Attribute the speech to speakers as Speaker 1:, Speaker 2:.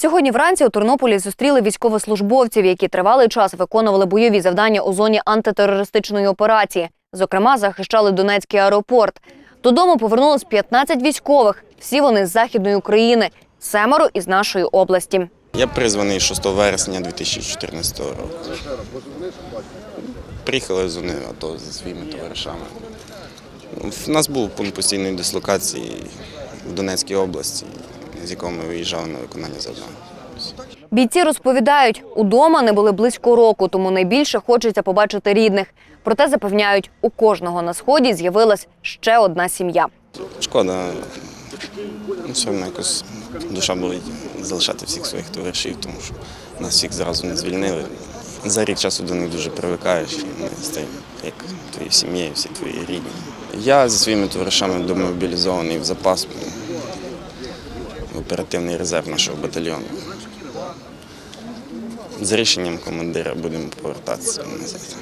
Speaker 1: Сьогодні вранці у Тернополі зустріли військовослужбовців, які тривалий час виконували бойові завдання у зоні антитерористичної операції. Зокрема, захищали Донецький аеропорт. Додому повернулось 15 військових. Всі вони з західної України, семеро із нашої області.
Speaker 2: Я призваний 6 вересня 2014 року. Приїхали з зони АТО зі своїми товаришами. У нас був пункт постійної дислокації в Донецькій області, з якого ми виїжджали на виконання завдань.
Speaker 1: Бійці розповідають, удома не були близько року, тому найбільше хочеться побачити рідних. Проте запевняють, у кожного на сході з'явилась ще одна сім'я.
Speaker 2: Шкода, ну, все одно якось душа болить залишати всіх своїх товаришів, тому що нас всіх зразу не звільнили. За рік часу до них дуже привикаєш і вони стають як твої сім'ї, всі твої рідні. Я зі своїми товаришами домобілізований в запас оперативний резерв нашого батальйону. З рішенням командира будемо повертатися назад.